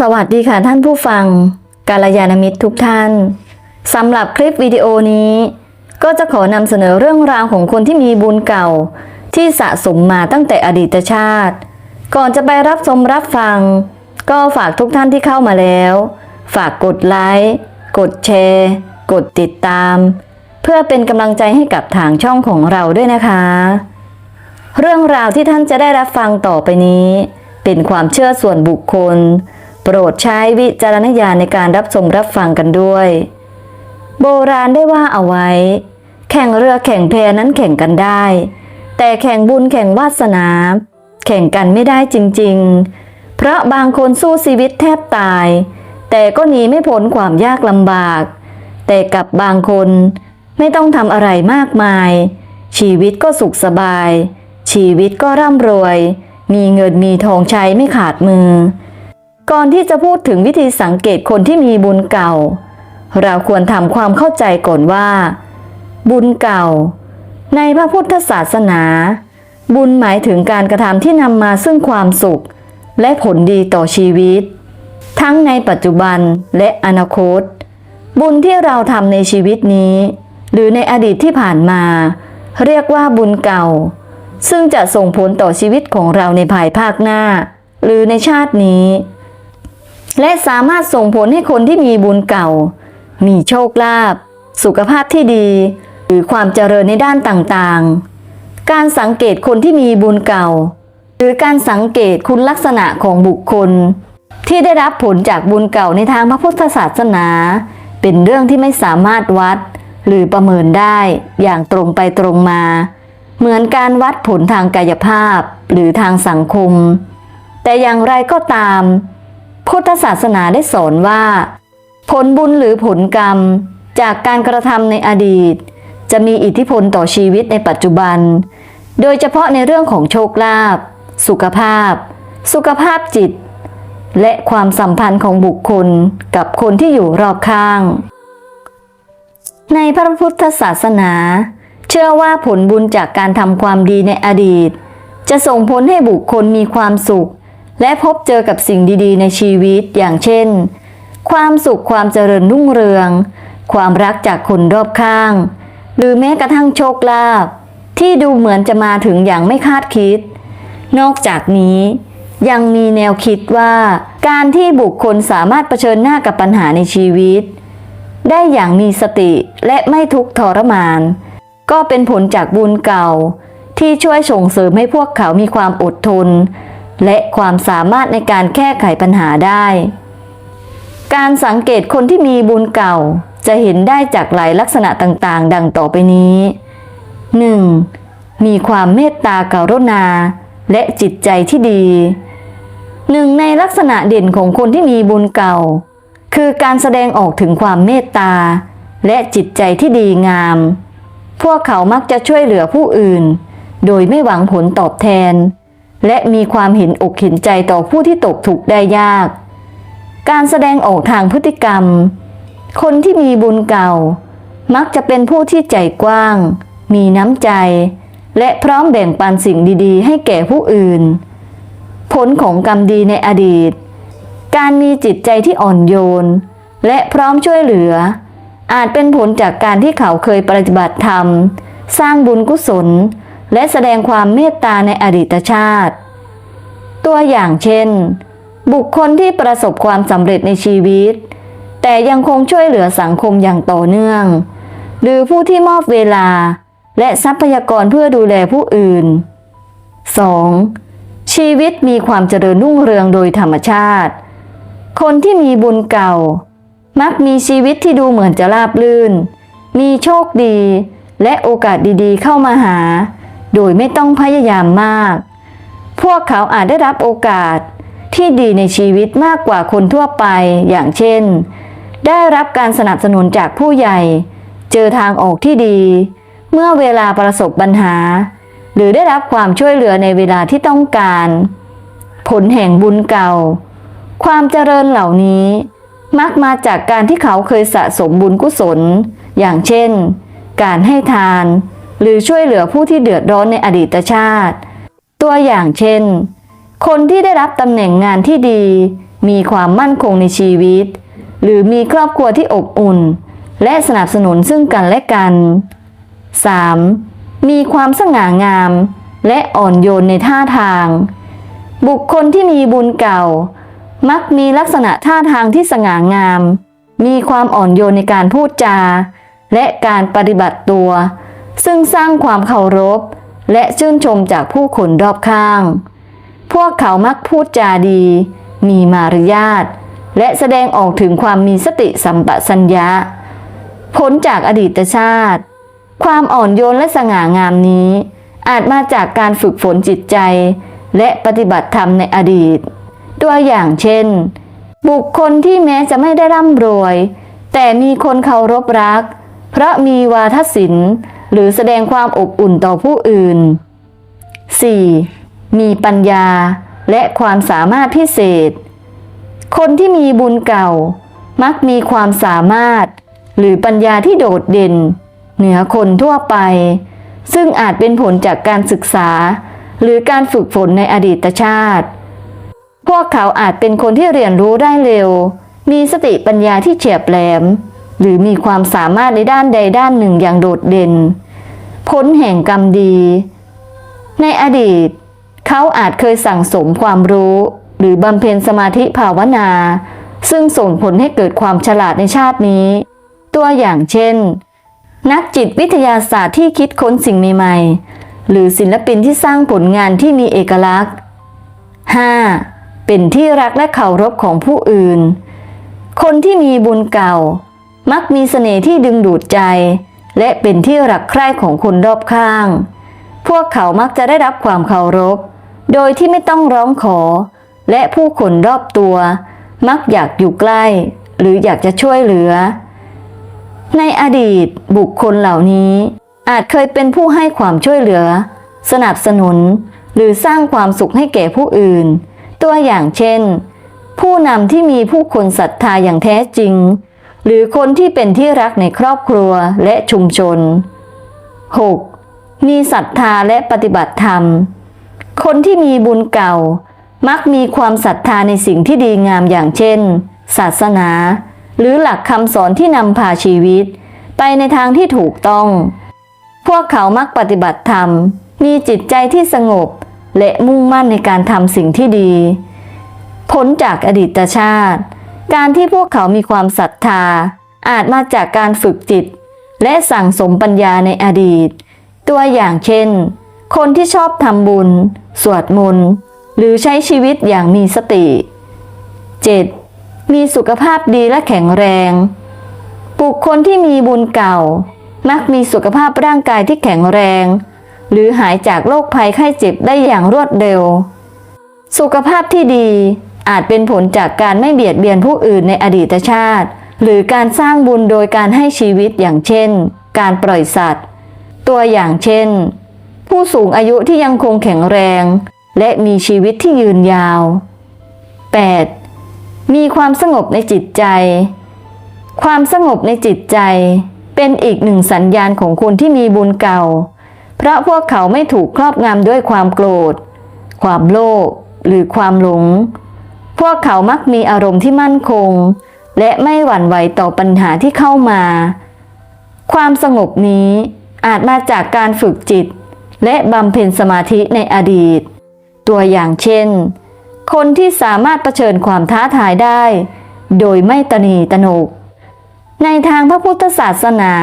สวัสดีค่ะท่านผู้ฟัง กาลยานมิตรทุกท่านสำหรับคลิปวิดีโอนี้ ก็จะขอนำเสนอเรื่องราวของคนที่มีบุญเก่า ที่สะสมมาตั้งแต่อดีตชาติ ก่อนจะไปรับชมรับฟัง ก็ฝากทุกท่านที่เข้ามาแล้ว ฝากกดไลค์กดแชร์ กดติดตาม เพื่อเป็นกำลังใจให้กับทางช่องของเราด้วยนะคะ เรื่องราวที่ท่านจะได้รับฟังต่อไปนี้ เป็นความเชื่อส่วนบุคคล โปรดใช้วิจารณญาณในการรับชมรับฟังกันด้วย โบราณได้ว่าเอาไว้ แข่งเรือแข่งแพนั้นแข่งกันได้ แต่แข่งบุญแข่งวาสนา แข่งกันไม่ได้จริง ๆ เพราะบางคนสู้ชีวิตแทบตาย แต่ก็หนีไม่พ้นความยากลำบาก แต่กับบางคนไม่ต้องทำอะไรมากมาย ชีวิตก็สุขสบาย ชีวิตก็ร่ำรวย มีเงินมีทองใช้ไม่ขาดมือ ก่อนที่จะพูดถึงวิธีสังเกตคนที่มีบุญเก่า เราควรทำความเข้าใจก่อนว่า บุญเก่า ในพระพุทธศาสนา บุญหมายถึงการกระทำที่นำมาซึ่งความสุข และผลดีต่อชีวิต ทั้งในปัจจุบันและอนาคต บุญที่เราทำในชีวิตนี้ หรือในอดีตที่ผ่านมา เรียกว่าบุญเก่า ซึ่งจะส่งผลต่อชีวิตของเราในภายภาคหน้า หรือในชาตินี้ และสามารถส่งผลให้คนที่มีบุญเก่า มีโชคลาภสุขภาพที่ดี หรือความเจริญในด้านต่างๆ การสังเกตคนที่มีบุญเก่า หรือการสังเกตคุณลักษณะของบุคคล ที่ได้รับผลจากบุญเก่าในทางพระพุทธศาสนา เป็นเรื่องที่ไม่สามารถวัด หรือประเมินได้อย่างตรงไปตรงมา เหมือนการวัดผลทางกายภาพหรือทางสังคม แต่อย่างไรก็ตาม พุทธศาสนาได้สอนว่า ผลบุญหรือผลกรรม จากการกระทำในอดีต จะมีอิทธิพลต่อชีวิตในปัจจุบัน โดยเฉพาะในเรื่องของโชคลาภสุขภาพ สุขภาพจิต และความสัมพันธ์ของบุคคลกับคนที่อยู่รอบข้าง ในพระพุทธศาสนา เชื่อว่าผลบุญจากการทำความดีในอดีต จะส่งผลให้บุคคลมีความสุข และพบเจอกับสิ่งดีๆ ในชีวิตอย่างเช่น ความสุขความเจริญรุ่งเรือง ความรักจากคนรอบข้าง หรือแม้กระทั่งโชคลาภที่ดูเหมือนจะมาถึงอย่างไม่คาดคิด นอกจากนี้ยังมีแนวคิดว่า การที่บุคคลสามารถเผชิญหน้ากับปัญหาในชีวิต ได้อย่างมีสติและไม่ทุกข์ทรมาน ก็เป็นผลจากบุญเก่าที่ช่วยส่งเสริมให้พวกเขามีความอดทน และความสามารถในการแก้ไขปัญหาได้ การสังเกตคนที่มีบุญเก่าจะเห็นได้จากหลายลักษณะต่างๆ ดังต่อไปนี้ 1. มีความเมตตากรุณา และจิตใจที่ดี หนึ่งในลักษณะเด่นของคนที่มีบุญเก่า คือการแสดงออกถึงความเมตตา และจิตใจที่ดีงาม พวกเขามักจะช่วยเหลือผู้อื่น โดยไม่หวังผลตอบแทน และมีความเห็นอกเห็นใจต่อผู้ที่ตกทุกข์ได้ยาก การแสดงออกทางพฤติกรรม คนที่มีบุญเก่า มักจะเป็นผู้ที่ใจกว้าง มีน้ำใจ และพร้อมแบ่งปันสิ่งดีๆ ให้แก่ผู้อื่น ผลของกรรมดีในอดีต การมีจิตใจที่อ่อนโยน และพร้อมช่วยเหลือ อาจเป็นผลจากการที่เขาเคยปฏิบัติธรรม สร้างบุญกุศล และแสดงความเมตตาในอดีตชาติ ตัวอย่างเช่น บุคคลที่ประสบความสำเร็จในชีวิต แต่ยังคงช่วยเหลือสังคมอย่างต่อเนื่อง หรือผู้ที่มอบเวลาและทรัพยากรเพื่อดูแลผู้อื่น 2. ชีวิตมีความเจริญรุ่งเรืองโดยธรรมชาติ คนที่มีบุญเก่า มักมีชีวิตที่ดูเหมือนจะราบรื่น มีโชคดี และโอกาสดีๆ เข้ามาหา โดยไม่ต้องพยายามมาก พวกเขาอาจได้รับโอกาสที่ดีในชีวิตมากกว่าคนทั่วไป อย่างเช่น ได้รับการสนับสนุนจากผู้ใหญ่ เจอทางออกที่ดี เมื่อเวลาประสบปัญหา หรือได้รับความช่วยเหลือในเวลาที่ต้องการ ผลแห่งบุญเก่า ความเจริญเหล่านี้ มักมาจากการที่เขาเคยสะสมบุญกุศล อย่างเช่น การให้ทาน หรือช่วยเหลือผู้ที่เดือดร้อนในอดีตชาติ ตัวอย่างเช่น คนที่ได้รับตำแหน่งงานที่ดี มีความมั่นคงในชีวิต หรือมีครอบครัวที่อบอุ่น และสนับสนุนซึ่งกันและกัน 3. มีความสง่างาม และอ่อนโยนในท่าทาง บุคคลที่มีบุญเก่า มักมีลักษณะท่าทางที่สง่างาม มีความอ่อนโยนในการพูดจา และการปฏิบัติตัว ซึ่งสร้างความเคารพ และชื่นชมจากผู้คนรอบข้าง พวกเขามักพูดจาดี มีมารยาท และแสดงออกถึงความมีสติสัมปชัญญะผลจากอดีตชาติ ความอ่อนโยนและสง่างามนี้ อาจมาจากการฝึกฝนจิตใจ และปฏิบัติธรรมในอดีต ตัวอย่างเช่น บุคคลที่แม้จะไม่ได้ร่ำรวย แต่มีคนเคารพรัก เพราะมีวาทศิลป์ หรือแสดงความอบอุ่นต่อผู้อื่น 4. มีปัญญาและความสามารถพิเศษ คนที่มีบุญเก่า มักมีความสามารถ หรือปัญญาที่โดดเด่น เหนือคนทั่วไป ซึ่งอาจเป็นผลจากการศึกษา หรือการฝึกฝนในอดีตชาติ พวกเขาอาจเป็นคนที่เรียนรู้ได้เร็ว มีสติปัญญาที่เฉียบแหลม หรือมีความสามารถในด้านใดด้านหนึ่งอย่างโดดเด่น ผลแห่งกรรมดี ในอดีต เขาอาจเคยสั่งสมความรู้ หรือบำเพ็ญสมาธิภาวนา ซึ่งส่งผลให้เกิดความฉลาดในชาตินี้ ตัวอย่างเช่น นักจิตวิทยาศาสตร์ที่คิดค้นสิ่งใหม่ๆ หรือศิลปินที่สร้างผลงานที่มีเอกลักษณ์ 5. เป็นที่รักและเคารพของผู้อื่น คนที่มีบุญเก่า มักมีเสน่ห์ที่ดึงดูดใจ และเป็นที่รักใคร่ของคนรอบข้าง พวกเขามักจะได้รับความเคารพ โดยที่ไม่ต้องร้องขอ และผู้คนรอบตัว มักอยากอยู่ใกล้ หรืออยากจะช่วยเหลือ ในอดีตบุคคลเหล่านี้ อาจเคยเป็นผู้ให้ความช่วยเหลือ สนับสนุน หรือสร้างความสุขให้แก่ผู้อื่น ตัวอย่างเช่น ผู้นำที่มีผู้คนศรัทธาอย่างแท้จริง หรือคนที่เป็นที่รักในครอบครัวและชุมชน 6. มีศรัทธาและปฏิบัติธรรม คนที่มีบุญเก่า มักมีความศรัทธาในสิ่งที่ดีงามอย่างเช่น ศาสนา หรือหลักคำสอนที่นำพาชีวิต ไปในทางที่ถูกต้อง พวกเขามักปฏิบัติธรรม มีจิตใจที่สงบ และมุ่งมั่นในการทำสิ่งที่ดีผลจากอดีตชาติ การที่พวกเขามีความศรัทธา อาจมาจากการฝึกจิต และสั่งสมปัญญาในอดีต ตัวอย่างเช่น คนที่ชอบทำบุญ สวดมนต์หรือใช้ชีวิตอย่างมีสติ 7. มีสุขภาพดีและแข็งแรง บุคคลที่มีบุญเก่า มักมีสุขภาพร่างกายที่แข็งแรง หรือหายจากโรคภัยไข้เจ็บได้อย่างรวดเร็ว สุขภาพที่ดี อาจเป็นผลจากการไม่เบียดเบียนผู้อื่นในอดีตชาติ หรือการสร้างบุญโดยการให้ชีวิตอย่างเช่น การปล่อยสัตว์ ตัวอย่างเช่น ผู้สูงอายุที่ยังคงแข็งแรง และมีชีวิตที่ยืนยาว 8. มีความสงบในจิตใจ ความสงบในจิตใจ เป็นอีกหนึ่งสัญญาณของคนที่มีบุญเก่า เพราะพวกเขาไม่ถูกครอบงำด้วยความโกรธ ความโลภหรือความหลง พวกเขามักมีอารมณ์ที่มั่นคง และไม่หวั่นไหวต่อปัญหาที่เข้ามา ความสงบนี้อาจมาจากการฝึกจิต และบำเพ็ญสมาธิในอดีต ตัวอย่างเช่น คนที่สามารถเผชิญความท้าทายได้ โดยไม่ตนีตนก ในทางพระพุทธศาสนา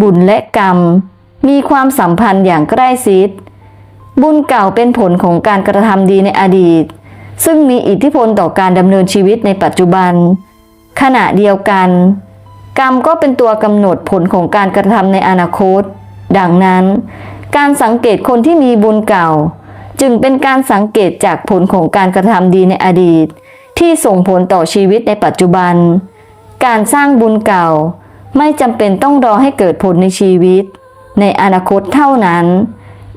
บุญและกรรม มีความสัมพันธ์อย่างใกล้ชิด บุญเก่าเป็นผลของการกระทำดีในอดีต ซึ่งมีอิทธิพลต่อการดำเนินชีวิตในปัจจุบัน ขณะเดียวกัน กรรมก็เป็นตัวกำหนดผลของการกระทำในอนาคต ดังนั้น การสังเกตคนที่มีบุญเก่า จึงเป็นการสังเกตจากผลของการกระทำดีในอดีต ที่ส่งผลต่อชีวิตในปัจจุบัน การสร้างบุญเก่า ไม่จำเป็นต้องรอให้เกิดผลในชีวิต ในอนาคตเท่านั้น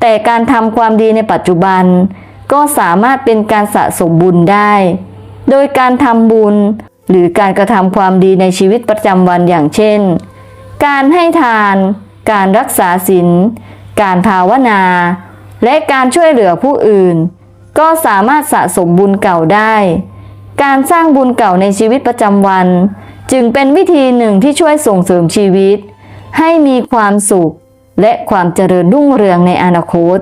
แต่การทำความดีในปัจจุบัน ก็สามารถเป็นการสะสมบุญได้ โดยการทำบุญ หรือการกระทำความดีในชีวิตประจำวันอย่างเช่น การให้ทาน การรักษาศีล การภาวนา และการช่วยเหลือผู้อื่น ก็สามารถสะสมบุญเก่าได้ การสร้างบุญเก่าในชีวิตประจำวัน จึงเป็นวิธีหนึ่งที่ช่วยส่งเสริมชีวิต ให้มีความสุขและความเจริญรุ่งเรืองในอนาคต